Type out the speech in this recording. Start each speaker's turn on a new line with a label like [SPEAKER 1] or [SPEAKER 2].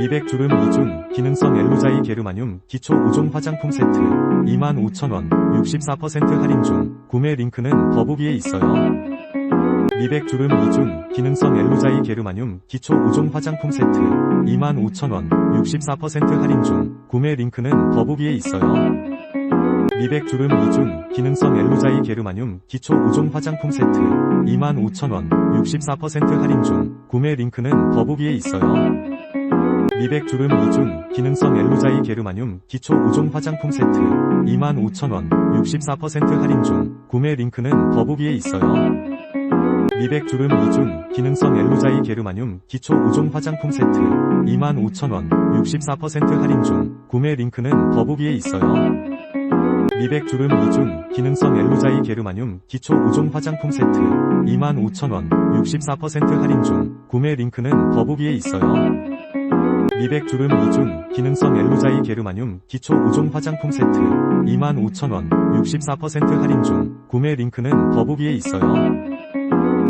[SPEAKER 1] 미백 주름 2중 기능성 엘루자이 게르마늄 기초 5종 화장품 세트 25,000원 64% 할인 중 구매 링크는 더보기에 있어요. 미백 주름 2중 기능성 엘루자이 게르마늄 기초 5종 화장품 세트 25,000원 64% 할인 중 구매 링크는 더보기에 있어요. 미백 주름 2중 기능성 엘루자이 게르마늄 기초 5종 화장품 세트 25,000원 64% 할인 중 구매 링크는 더보기에 있어요. 미백 주름 2중 기능성 엘루자이 게르마늄 기초 5종 화장품 세트 25,000원 64% 할인 중 구매 링크는 더보기에 있어요. 미백 주름 2중 기능성 엘루자이 게르마늄 기초 5종 화장품 세트 25,000원 64% 할인 중 구매 링크는 더보기에 있어요. 미백 주름 2중 기능성 엘루자이 게르마늄 기초 5종 화장품 세트 25,000원 64% 할인 중 구매 링크는 더보기에 있어요. 미백 주름 2중 기능성 엘루자이 게르마늄 기초 5종 화장품 세트 25,000원 64% 할인 중 구매 링크는 더보기에 있어요.